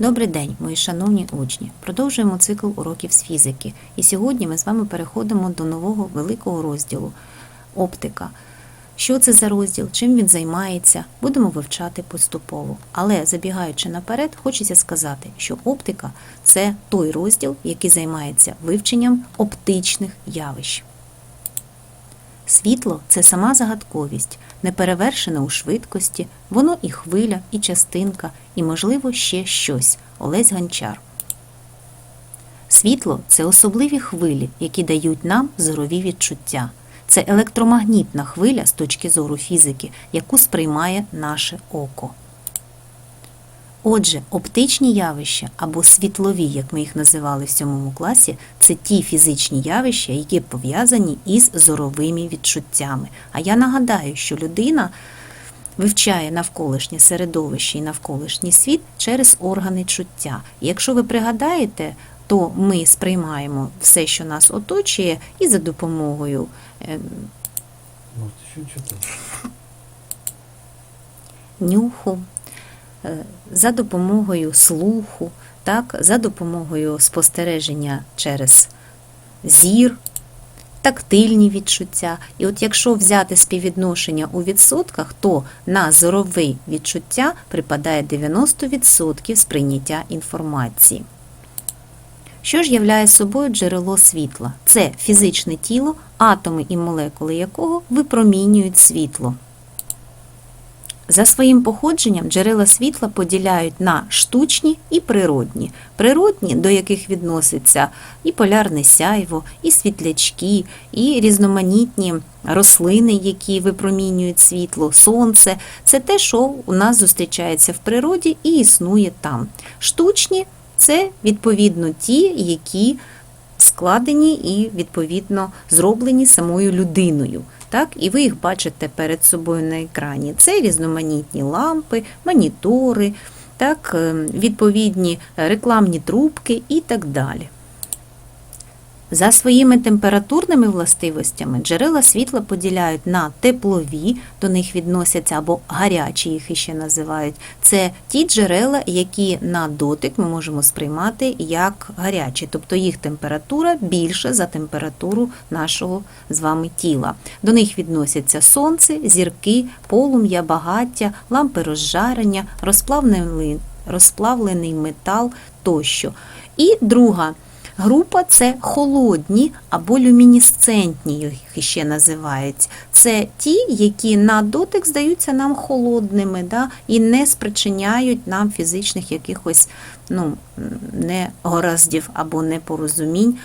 Добрий день, мої шановні учні! Продовжуємо цикл уроків з фізики. І сьогодні ми з вами переходимо до нового великого розділу оптика. Що це за розділ, чим він займається, будемо вивчати поступово. Але забігаючи наперед, хочеться сказати, що оптика це той розділ, який займається вивченням оптичних явищ. Світло це сама загадковість, неперевершена у швидкості, воно і хвиля, і частинка, і, можливо, ще щось. Олесь Гончар. Світло це особливі хвилі, які дають нам зорові відчуття. Це електромагнітна хвиля з точки зору фізики, яку сприймає наше око. Отже, оптичні явища або світлові, як ми їх називали в сьомому класі, це ті фізичні явища, які пов'язані із зоровими відчуттями. А я нагадаю, що людина вивчає навколишнє середовище і навколишній світ через органи чуття. І якщо ви пригадаєте, то ми сприймаємо все, що нас оточує, і за допомогою е, Ну, нюху, за допомогою слуху, так, за допомогою спостереження через зір, тактильні відчуття. І от якщо взяти співвідношення у відсотках, то на зорові відчуття припадає 90% сприйняття інформації. Що ж являє собою джерело світла? Це фізичне тіло, атоми і молекули якого випромінюють світло. За своїм походженням джерела світла поділяють на штучні і природні. Природні, до яких відноситься і полярне сяйво, і світлячки, і різноманітні рослини, які випромінюють світло, сонце. Це те, що у нас зустрічається в природі і існує там. Штучні це відповідно ті, які складені і відповідно зроблені самою людиною. Так, і ви їх бачите перед собою на екрані. Це різноманітні лампи, монітори, так, е, відповідні рекламні трубки і так далі. За своїми температурними властивостями джерела світла поділяють на теплові, до них відносяться або гарячі, їх іще називають. Це ті джерела, які на дотик ми можемо сприймати як гарячі, тобто їх температура більша за температуру нашого з вами тіла. До них відносяться сонце, зірки, полум'я, багаття, лампи розжарення, розплавлений, розплавлений метал тощо. І друга. Група це холодні або люмінесцентні, їх ще називають. Це ті, які на дотик здаються нам холодними да, і не спричиняють нам фізичних якихось ну, негараздів або непорозумінь.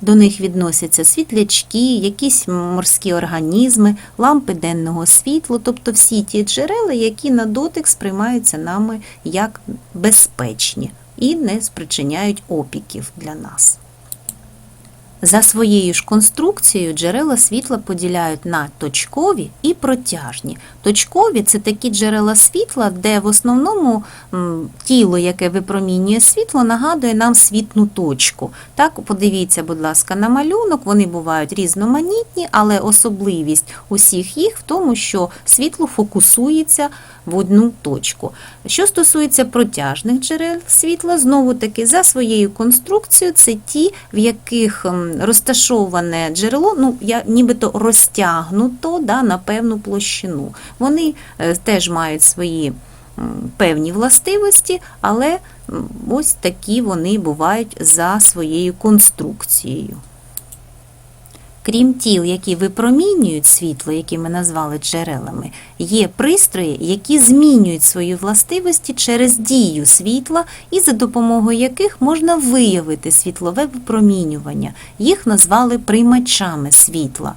До них відносяться світлячки, якісь морські організми, лампи денного світла, тобто всі ті джерела, які на дотик сприймаються нами як безпечні і не спричиняють опіків для нас. За своєю ж конструкцією джерела світла поділяють на точкові і протяжні. Точкові це такі джерела світла, де в основному тіло, яке випромінює світло, нагадує нам світну точку. Так, подивіться, будь ласка, на малюнок, вони бувають різноманітні, але особливість усіх їх в тому, що світло фокусується в одну точку. Що стосується протяжних джерел світла, знову таки за своєю конструкцією, це ті, в яких розташоване джерело, ну я нібито розтягнуто да, на певну площину. Вони е, теж мають свої певні властивості, але ось такі вони бувають за своєю конструкцією. Крім тіл, які випромінюють світло, які ми назвали джерелами, є пристрої, які змінюють свої властивості через дію світла, і за допомогою яких можна виявити світлове випромінювання. Їх назвали приймачами світла.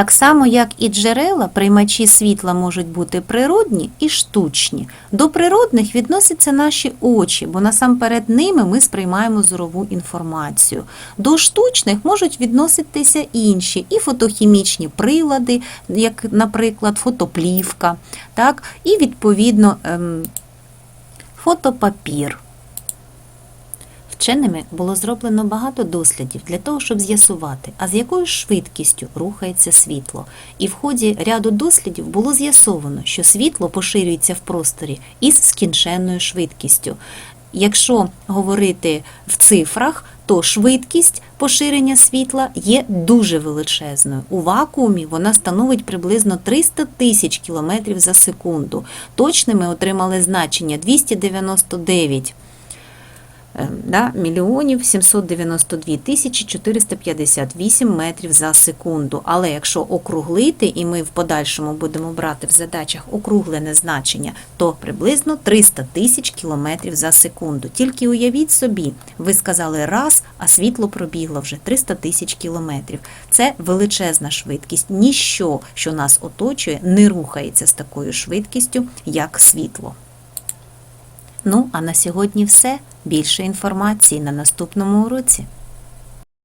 Так само, як і джерела, приймачі світла можуть бути природні і штучні. До природних відносяться наші очі, бо насамперед ними ми сприймаємо зорову інформацію. До штучних можуть відноситися інші і фотохімічні прилади, як, наприклад, фотоплівка, так, і відповідно ем, фотопапір. Вченими було зроблено багато дослідів для того, щоб з'ясувати, а з якою швидкістю рухається світло. І в ході ряду дослідів було з'ясовано, що світло поширюється в просторі із скінченною швидкістю. Якщо говорити в цифрах, то швидкість поширення світла є дуже величезною. У вакуумі вона становить приблизно 300 тисяч кілометрів за секунду. Точними отримали значення 299 е, да, мільйонів 792 тисячі 458 метрів за секунду. Але якщо округлити, і ми в подальшому будемо брати в задачах округлене значення, то приблизно 300 тисяч кілометрів за секунду. Тільки уявіть собі, ви сказали раз, а світло пробігло вже 300 тисяч кілометрів. Це величезна швидкість. Ніщо, що нас оточує, не рухається з такою швидкістю, як світло. Ну, а на сьогодні все. Більше інформації на наступному уроці.